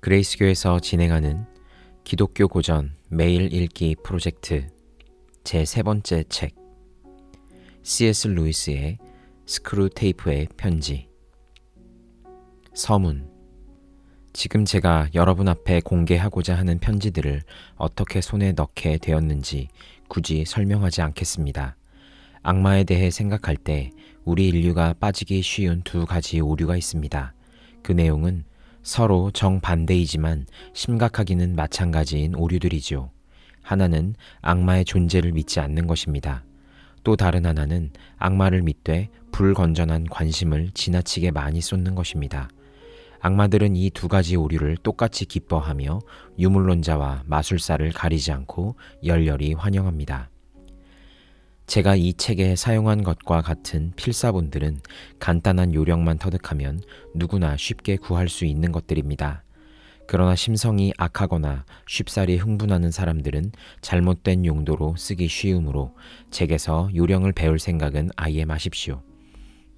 그레이스교에서 진행하는 기독교 고전 매일 읽기 프로젝트 제 세 번째 책 C.S. 루이스의 스크루 테이프의 편지 서문 지금 제가 여러분 앞에 공개하고자 하는 편지들을 어떻게 손에 넣게 되었는지 굳이 설명하지 않겠습니다. 악마에 대해 생각할 때 우리 인류가 빠지기 쉬운 두 가지 오류가 있습니다. 그 내용은 서로 정반대이지만 심각하기는 마찬가지인 오류들이죠. 하나는 악마의 존재를 믿지 않는 것입니다. 또 다른 하나는 악마를 믿되 불건전한 관심을 지나치게 많이 쏟는 것입니다. 악마들은 이 두 가지 오류를 똑같이 기뻐하며 유물론자와 마술사를 가리지 않고 열렬히 환영합니다. 제가 이 책에 사용한 것과 같은 필사본들은 간단한 요령만 터득하면 누구나 쉽게 구할 수 있는 것들입니다. 그러나 심성이 악하거나 쉽사리 흥분하는 사람들은 잘못된 용도로 쓰기 쉬우므로 책에서 요령을 배울 생각은 아예 마십시오.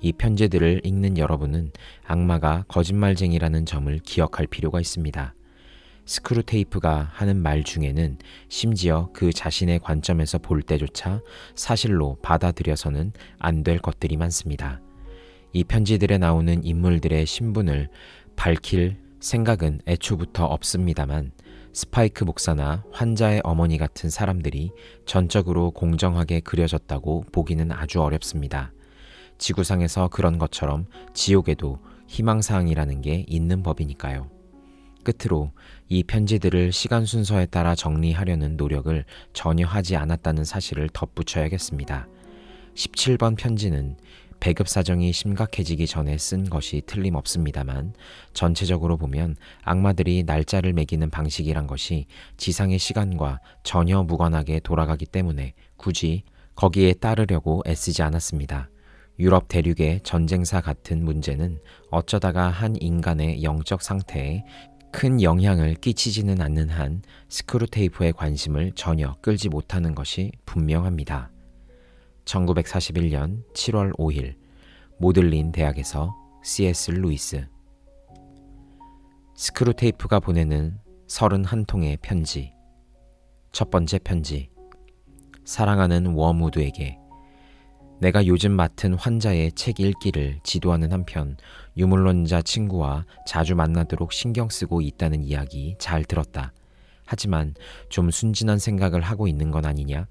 이 편지들을 읽는 여러분은 악마가 거짓말쟁이라는 점을 기억할 필요가 있습니다. 스크루 테이프가 하는 말 중에는 심지어 그 자신의 관점에서 볼 때조차 사실로 받아들여서는 안 될 것들이 많습니다. 이 편지들에 나오는 인물들의 신분을 밝힐 생각은 애초부터 없습니다만 스파이크 목사나 환자의 어머니 같은 사람들이 전적으로 공정하게 그려졌다고 보기는 아주 어렵습니다. 지구상에서 그런 것처럼 지옥에도 희망사항이라는 게 있는 법이니까요. 끝으로 이 편지들을 시간 순서에 따라 정리하려는 노력을 전혀 하지 않았다는 사실을 덧붙여야겠습니다. 17번 편지는 배급 사정이 심각해지기 전에 쓴 것이 틀림없습니다만 전체적으로 보면 악마들이 날짜를 매기는 방식이란 것이 지상의 시간과 전혀 무관하게 돌아가기 때문에 굳이 거기에 따르려고 애쓰지 않았습니다. 유럽 대륙의 전쟁사 같은 문제는 어쩌다가 한 인간의 영적 상태에 큰 영향을 끼치지는 않는 한 스크루 테이프의 관심을 전혀 끌지 못하는 것이 분명합니다. 1941년 7월 5일 모들린 대학에서 C.S. 루이스 스크루 테이프가 보내는 31통의 편지 첫 번째 편지 사랑하는 워무드에게 내가 요즘 맡은 환자의 책 읽기를 지도하는 한편 유물론자 친구와 자주 만나도록 신경 쓰고 있다는 이야기 잘 들었다. 하지만 좀 순진한 생각을 하고 있는 건 아니냐?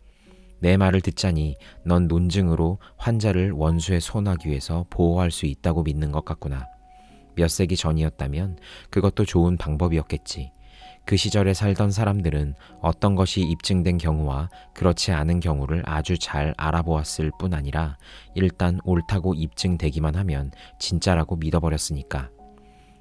내 말을 듣자니 넌 논증으로 환자를 원수에 손하기 위해서 보호할 수 있다고 믿는 것 같구나. 몇 세기 전이었다면 그것도 좋은 방법이었겠지. 그 시절에 살던 사람들은 어떤 것이 입증된 경우와 그렇지 않은 경우를 아주 잘 알아보았을 뿐 아니라 일단 옳다고 입증되기만 하면 진짜라고 믿어버렸으니까.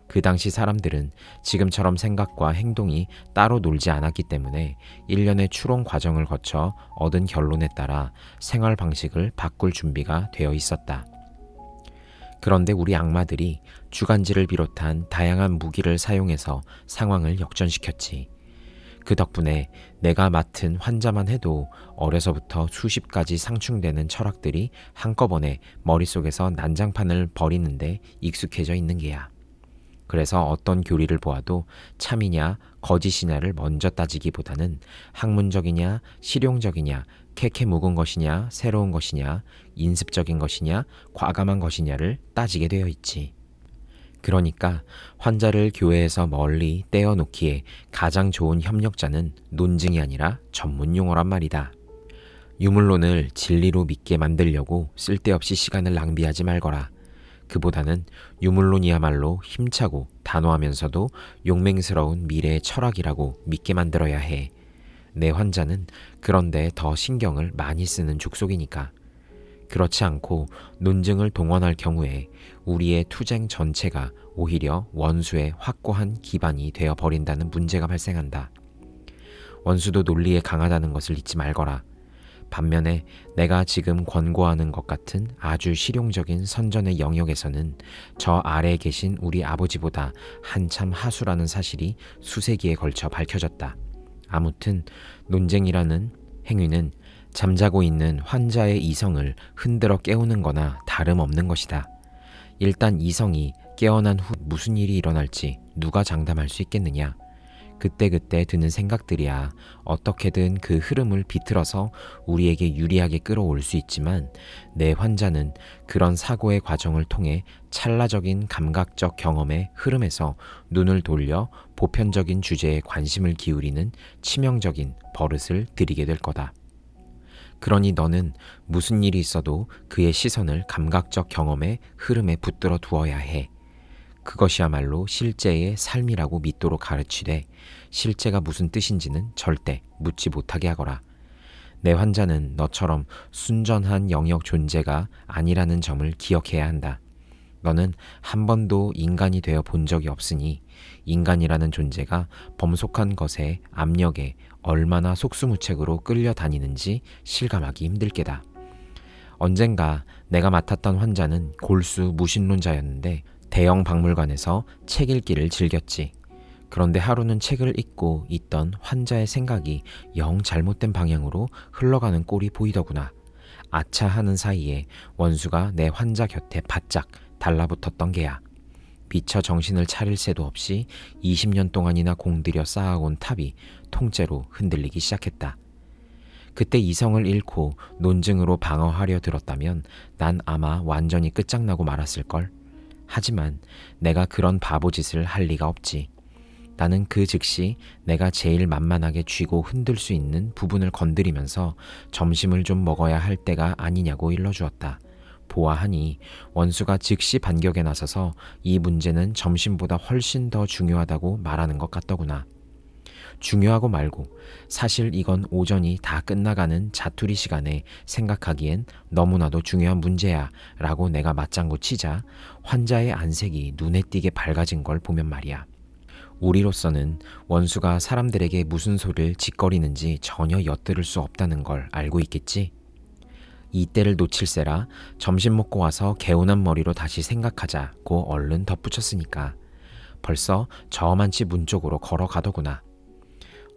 그 당시 사람들은 지금처럼 생각과 행동이 따로 놀지 않았기 때문에 일련의 추론 과정을 거쳐 얻은 결론에 따라 생활 방식을 바꿀 준비가 되어 있었다. 그런데 우리 악마들이 주간지를 비롯한 다양한 무기를 사용해서 상황을 역전시켰지. 그 덕분에 내가 맡은 환자만 해도 어려서부터 수십 가지 상충되는 철학들이 한꺼번에 머릿속에서 난장판을 벌이는데 익숙해져 있는 게야. 그래서 어떤 교리를 보아도 참이냐 거짓이냐를 먼저 따지기보다는 학문적이냐 실용적이냐 캐캐 묵은 것이냐 새로운 것이냐 인습적인 것이냐 과감한 것이냐를 따지게 되어 있지. 그러니까 환자를 교회에서 멀리 떼어놓기에 가장 좋은 협력자는 논증이 아니라 전문 용어란 말이다. 유물론을 진리로 믿게 만들려고 쓸데없이 시간을 낭비하지 말거라. 그보다는 유물론이야말로 힘차고 단호하면서도 용맹스러운 미래의 철학이라고 믿게 만들어야 해. 내 환자는 그런데 더 신경을 많이 쓰는 족속이니까. 그렇지 않고 논증을 동원할 경우에 우리의 투쟁 전체가 오히려 원수의 확고한 기반이 되어 버린다는 문제가 발생한다. 원수도 논리에 강하다는 것을 잊지 말거라. 반면에 내가 지금 권고하는 것 같은 아주 실용적인 선전의 영역에서는 저 아래에 계신 우리 아버지보다 한참 하수라는 사실이 수세기에 걸쳐 밝혀졌다. 아무튼 논쟁이라는 행위는 잠자고 있는 환자의 이성을 흔들어 깨우는 거나 다름없는 것이다. 일단 이성이 깨어난 후 무슨 일이 일어날지 누가 장담할 수 있겠느냐. 그때그때 드는 생각들이야 어떻게든 그 흐름을 비틀어서 우리에게 유리하게 끌어올 수 있지만 내 환자는 그런 사고의 과정을 통해 찰나적인 감각적 경험의 흐름에서 눈을 돌려 보편적인 주제에 관심을 기울이는 치명적인 버릇을 들이게 될 거다. 그러니 너는 무슨 일이 있어도 그의 시선을 감각적 경험의 흐름에 붙들어 두어야 해. 그것이야말로 실제의 삶이라고 믿도록 가르치되 실제가 무슨 뜻인지는 절대 묻지 못하게 하거라. 내 환자는 너처럼 순전한 영역 존재가 아니라는 점을 기억해야 한다. 너는 한 번도 인간이 되어 본 적이 없으니 인간이라는 존재가 범속한 것에 압력에 얼마나 속수무책으로 끌려다니는지 실감하기 힘들 게다. 언젠가 내가 맡았던 환자는 골수 무신론자였는데 대형 박물관에서 책 읽기를 즐겼지. 그런데 하루는 책을 읽고 있던 환자의 생각이 영 잘못된 방향으로 흘러가는 꼴이 보이더구나. 아차 하는 사이에 원수가 내 환자 곁에 바짝 달라붙었던 게야. 미처 정신을 차릴 새도 없이 20년 동안이나 공들여 쌓아온 탑이 통째로 흔들리기 시작했다. 그때 이성을 잃고 논증으로 방어하려 들었다면 난 아마 완전히 끝장나고 말았을걸. 하지만 내가 그런 바보 짓을 할 리가 없지. 나는 그 즉시 내가 제일 만만하게 쥐고 흔들 수 있는 부분을 건드리면서 점심을 좀 먹어야 할 때가 아니냐고 일러주었다. 보아하니 원수가 즉시 반격에 나서서 이 문제는 점심보다 훨씬 더 중요하다고 말하는 것 같더구나. 중요하고 말고 사실 이건 오전이 다 끝나가는 자투리 시간에 생각하기엔 너무나도 중요한 문제야 라고 내가 맞장구 치자 환자의 안색이 눈에 띄게 밝아진 걸 보면 말이야. 우리로서는 원수가 사람들에게 무슨 소리를 짓거리는지 전혀 엿들을 수 없다는 걸 알고 있겠지? 이때를 놓칠세라 점심 먹고 와서 개운한 머리로 다시 생각하자고 얼른 덧붙였으니까 벌써 저만치 문 쪽으로 걸어가더구나.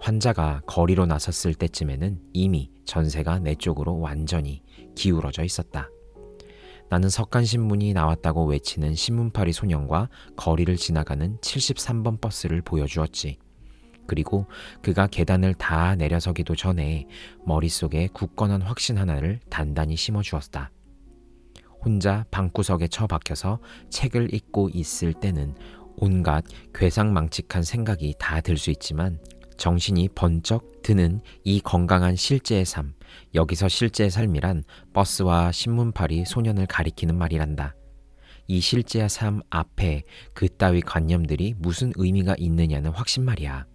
환자가 거리로 나섰을 때쯤에는 이미 전세가 내 쪽으로 완전히 기울어져 있었다. 나는 석간신문이 나왔다고 외치는 신문파리 소년과 거리를 지나가는 73번 버스를 보여주었지. 그리고 그가 계단을 다 내려서기도 전에 머릿속에 굳건한 확신 하나를 단단히 심어주었다. 혼자 방구석에 처박혀서 책을 읽고 있을 때는 온갖 괴상망측한 생각이 다 들 수 있지만 정신이 번쩍 드는 이 건강한 실제의 삶, 여기서 실제의 삶이란 버스와 신문팔이 소년을 가리키는 말이란다. 이 실제의 삶 앞에 그따위 관념들이 무슨 의미가 있느냐는 확신 말이야.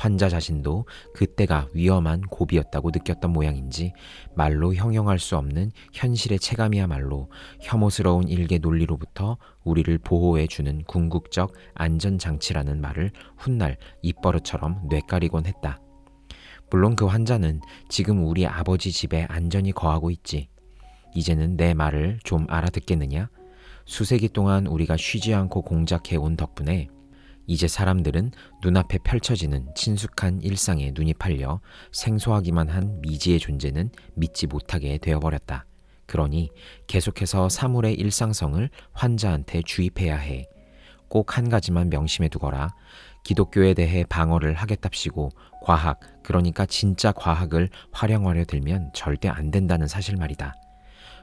환자 자신도 그때가 위험한 고비였다고 느꼈던 모양인지 말로 형용할 수 없는 현실의 체감이야말로 혐오스러운 일개 논리로부터 우리를 보호해 주는 궁극적 안전장치라는 말을 훗날 입버릇처럼 뇌까리곤 했다. 물론 그 환자는 지금 우리 아버지 집에 안전히 거하고 있지. 이제는 내 말을 좀 알아듣겠느냐? 수세기 동안 우리가 쉬지 않고 공작해 온 덕분에 이제 사람들은 눈앞에 펼쳐지는 친숙한 일상에 눈이 팔려 생소하기만 한 미지의 존재는 믿지 못하게 되어버렸다. 그러니 계속해서 사물의 일상성을 환자한테 주입해야 해. 꼭 한 가지만 명심해 두거라. 기독교에 대해 방어를 하겠답시고 과학, 그러니까 진짜 과학을 활용하려 들면 절대 안 된다는 사실 말이다.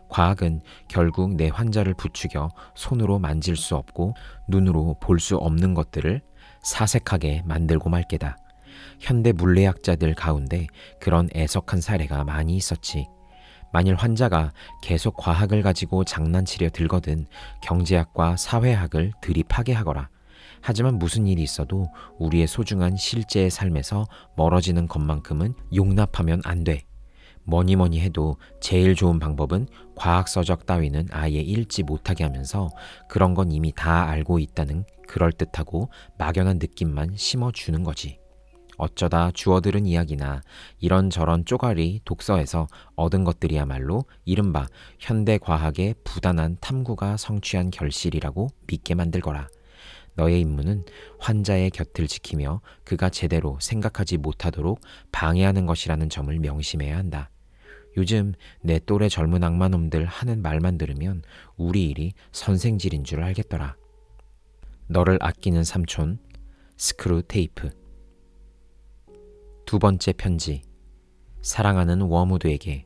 과학은 결국 내 환자를 부추겨 손으로 만질 수 없고 눈으로 볼 수 없는 것들을 사색하게 만들고 말 게다. 현대 물리학자들 가운데 그런 애석한 사례가 많이 있었지. 만일 환자가 계속 과학을 가지고 장난치려 들거든 경제학과 사회학을 들이파게 하거라. 하지만 무슨 일이 있어도 우리의 소중한 실제의 삶에서 멀어지는 것만큼은 용납하면 안 돼. 뭐니 뭐니 해도 제일 좋은 방법은 과학서적 따위는 아예 읽지 못하게 하면서 그런 건 이미 다 알고 있다는 그럴듯하고 막연한 느낌만 심어주는 거지. 어쩌다 주워들은 이야기나 이런저런 쪼가리 독서에서 얻은 것들이야말로 이른바 현대 과학의 부단한 탐구가 성취한 결실이라고 믿게 만들 거라. 너의 임무는 환자의 곁을 지키며 그가 제대로 생각하지 못하도록 방해하는 것이라는 점을 명심해야 한다. 요즘 내 또래 젊은 악마놈들 하는 말만 들으면 우리 일이 선생질인 줄 알겠더라. 너를 아끼는 삼촌 스크루 테이프 두 번째 편지 사랑하는 워무드에게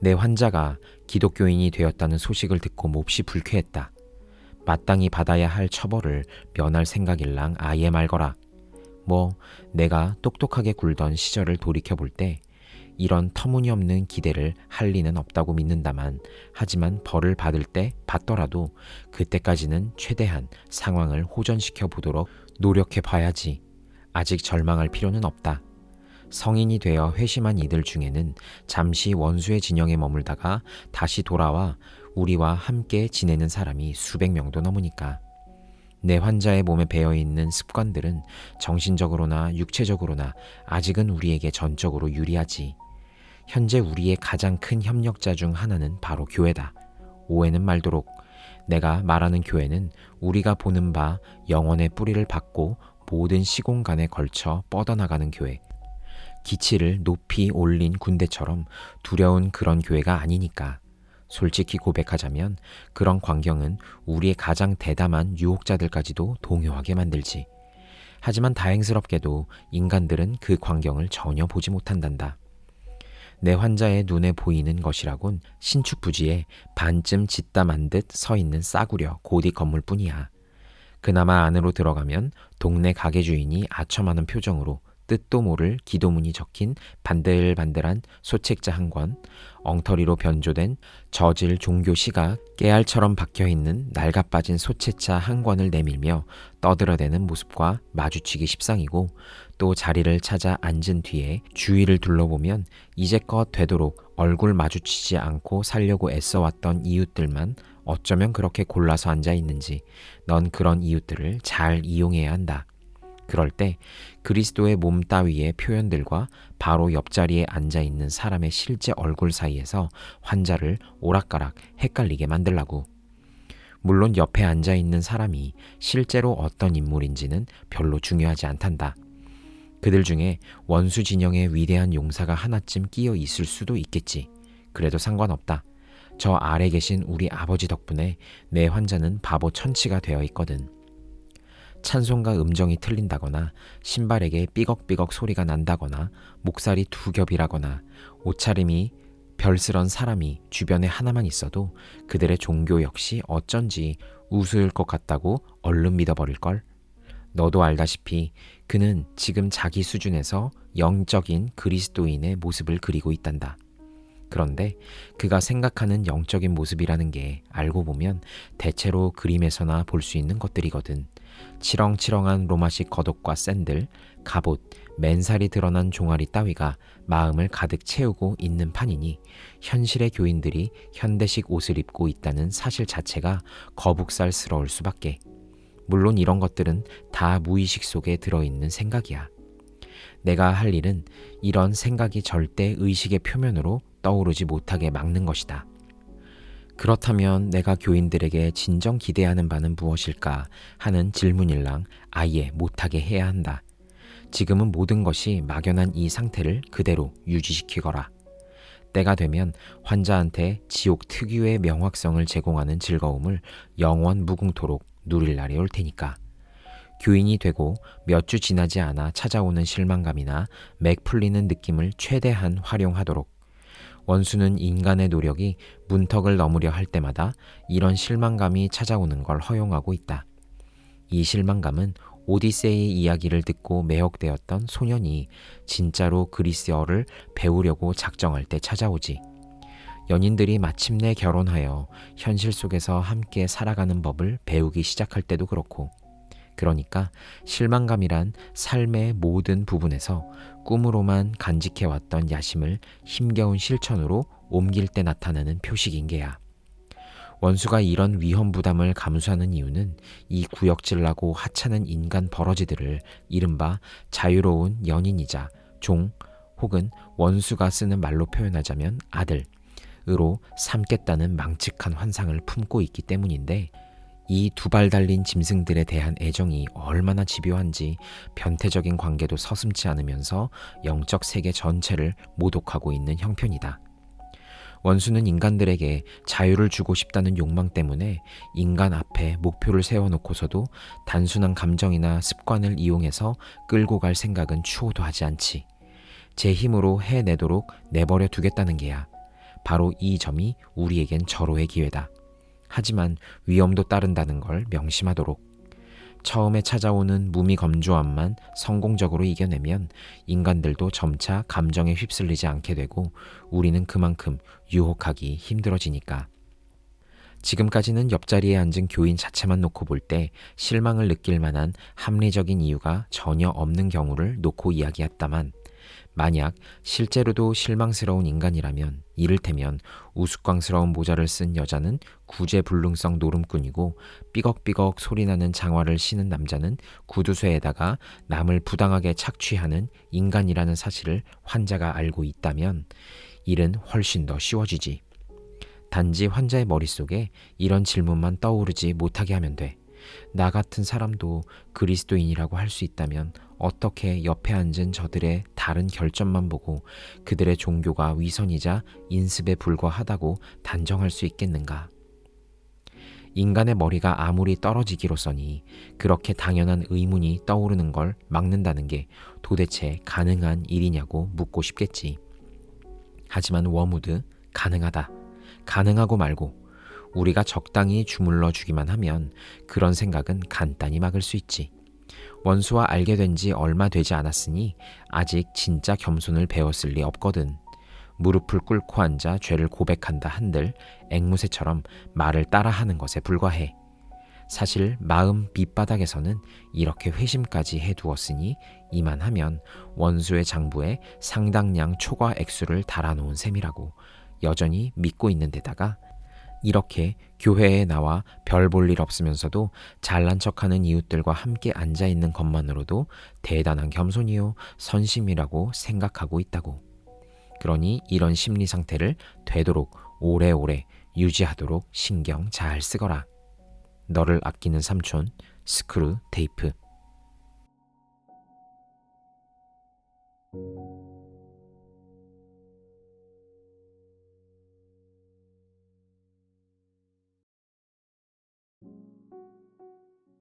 내 환자가 기독교인이 되었다는 소식을 듣고 몹시 불쾌했다. 마땅히 받아야 할 처벌을 면할 생각일랑 아예 말거라. 뭐 내가 똑똑하게 굴던 시절을 돌이켜 볼 때 이런 터무니없는 기대를 할 리는 없다고 믿는다만 하지만 벌을 받을 때 받더라도 그때까지는 최대한 상황을 호전시켜 보도록 노력해 봐야지. 아직 절망할 필요는 없다. 성인이 되어 회심한 이들 중에는 잠시 원수의 진영에 머물다가 다시 돌아와 우리와 함께 지내는 사람이 수백 명도 넘으니까. 내 환자의 몸에 배어 있는 습관들은 정신적으로나 육체적으로나 아직은 우리에게 전적으로 유리하지. 현재 우리의 가장 큰 협력자 중 하나는 바로 교회다. 오해는 말도록 내가 말하는 교회는 우리가 보는 바 영원의 뿌리를 받고 모든 시공간에 걸쳐 뻗어나가는 교회. 기치를 높이 올린 군대처럼 두려운 그런 교회가 아니니까. 솔직히 고백하자면 그런 광경은 우리의 가장 대담한 유혹자들까지도 동요하게 만들지. 하지만 다행스럽게도 인간들은 그 광경을 전혀 보지 못한단다. 내 환자의 눈에 보이는 것이라곤 신축 부지에 반쯤 만듯서 있는 싸구려 고딕 건물뿐이야. 그나마 안으로 들어가면 동네 가게 주인이 아첨하는 표정으로 뜻도 모를 기도문이 적힌 반들반들한 소책자 한 권, 엉터리로 변조된 저질 종교 시가 깨알처럼 박혀 있는 낡아빠진 소채차 한 권을 내밀며 떠들어대는 모습과 마주치기 십상이고 또 자리를 찾아 앉은 뒤에 주위를 둘러보면 이제껏 되도록 얼굴 마주치지 않고 살려고 애써왔던 이웃들만 어쩌면 그렇게 골라서 앉아 있는지 넌 그런 이웃들을 잘 이용해야 한다. 그럴 때 그리스도의 몸 따위의 표현들과 바로 옆자리에 앉아 있는 사람의 실제 얼굴 사이에서 환자를 오락가락 헷갈리게 만들라고. 물론 옆에 앉아 있는 사람이 실제로 어떤 인물인지는 별로 중요하지 않단다. 그들 중에 원수 진영의 위대한 용사가 하나쯤 끼어 있을 수도 있겠지. 그래도 상관없다. 저 아래 계신 우리 아버지 덕분에 내 환자는 바보 천치가 되어 있거든. 찬송가 음정이 틀린다거나 신발에게 삐걱삐걱 소리가 난다거나 목살이 두 겹이라거나 옷차림이 별스런 사람이 주변에 하나만 있어도 그들의 종교 역시 어쩐지 우스울 것 같다고 얼른 믿어버릴 걸. 너도 알다시피 그는 지금 자기 수준에서 영적인 그리스도인의 모습을 그리고 있단다. 그런데 그가 생각하는 영적인 모습이라는 게 알고 보면 대체로 그림에서나 볼 수 있는 것들이거든. 치렁치렁한 로마식 겉옷과 샌들, 갑옷, 맨살이 드러난 종아리 따위가 마음을 가득 채우고 있는 판이니 현실의 교인들이 현대식 옷을 입고 있다는 사실 자체가 거북살스러울 수밖에. 물론 이런 것들은 다 무의식 속에 들어있는 생각이야. 내가 할 일은 이런 생각이 절대 의식의 표면으로 떠오르지 못하게 막는 것이다. 그렇다면 내가 교인들에게 진정 기대하는 바는 무엇일까 하는 질문일랑 아예 못하게 해야 한다. 지금은 모든 것이 막연한 이 상태를 그대로 유지시키거라. 때가 되면 환자한테 지옥 특유의 명확성을 제공하는 즐거움을 영원 무궁토록 누릴 날이 올 테니까. 교인이 되고 몇 주 지나지 않아 찾아오는 실망감이나 맥 풀리는 느낌을 최대한 활용하도록 원수는 인간의 노력이 문턱을 넘으려 할 때마다 이런 실망감이 찾아오는 걸 허용하고 있다. 이 실망감은 오디세이의 이야기를 듣고 매혹되었던 소년이 진짜로 그리스어를 배우려고 작정할 때 찾아오지. 연인들이 마침내 결혼하여 현실 속에서 함께 살아가는 법을 배우기 시작할 때도 그렇고, 그러니까 실망감이란 삶의 모든 부분에서 꿈으로만 간직해왔던 야심을 힘겨운 실천으로 옮길 때 나타나는 표식인 게야. 원수가 이런 위험 부담을 감수하는 이유는 이 구역질나고 하찮은 인간 버러지들을 이른바 자유로운 연인이자 종 혹은 원수가 쓰는 말로 표현하자면 아들 으로 삼겠다는 망측한 환상을 품고 있기 때문인데 이 두 발 달린 짐승들에 대한 애정이 얼마나 집요한지 변태적인 관계도 서슴지 않으면서 영적 세계 전체를 모독하고 있는 형편이다. 원수는 인간들에게 자유를 주고 싶다는 욕망 때문에 인간 앞에 목표를 세워놓고서도 단순한 감정이나 습관을 이용해서 끌고 갈 생각은 추호도 하지 않지. 제 힘으로 해내도록 내버려 두겠다는 게야. 바로 이 점이 우리에겐 절호의 기회다. 하지만 위험도 따른다는 걸 명심하도록. 처음에 찾아오는 무미 검조함만 성공적으로 이겨내면 인간들도 점차 감정에 휩쓸리지 않게 되고 우리는 그만큼 유혹하기 힘들어지니까. 지금까지는 옆자리에 앉은 교인 자체만 놓고 볼 때 실망을 느낄 만한 합리적인 이유가 전혀 없는 경우를 놓고 이야기했다만 만약 실제로도 실망스러운 인간이라면 이를테면 우스꽝스러운 모자를 쓴 여자는 구제불능성 노름꾼이고 삐걱삐걱 소리나는 장화를 신은 남자는 구두쇠에다가 남을 부당하게 착취하는 인간이라는 사실을 환자가 알고 있다면 일은 훨씬 더 쉬워지지. 단지 환자의 머릿속에 이런 질문만 떠오르지 못하게 하면 돼. 나 같은 사람도 그리스도인이라고 할 수 있다면 어떻게 옆에 앉은 저들의 다른 결점만 보고 그들의 종교가 위선이자 인습에 불과하다고 단정할 수 있겠는가? 인간의 머리가 아무리 떨어지기로서니 그렇게 당연한 의문이 떠오르는 걸 막는다는 게 도대체 가능한 일이냐고 묻고 싶겠지. 하지만 워무드 가능하다. 가능하고 말고 우리가 적당히 주물러 주기만 하면 그런 생각은 간단히 막을 수 있지. 원수와 알게 된 지 얼마 되지 않았으니 아직 진짜 겸손을 배웠을 리 없거든. 무릎을 꿇고 앉아 죄를 고백한다 한들 앵무새처럼 말을 따라하는 것에 불과해. 사실 마음 밑바닥에서는 이렇게 회심까지 해두었으니 이만하면 원수의 장부에 상당량 초과 액수를 달아놓은 셈이라고 여전히 믿고 있는 데다가 이렇게 교회에 나와 별 볼 일 없으면서도 잘난 척하는 이웃들과 함께 앉아 있는 것만으로도 대단한 겸손이요 선심이라고 생각하고 있다고. 그러니 이런 심리 상태를 되도록 오래오래 유지하도록 신경 잘 쓰거라. 너를 아끼는 삼촌 스크루 테이프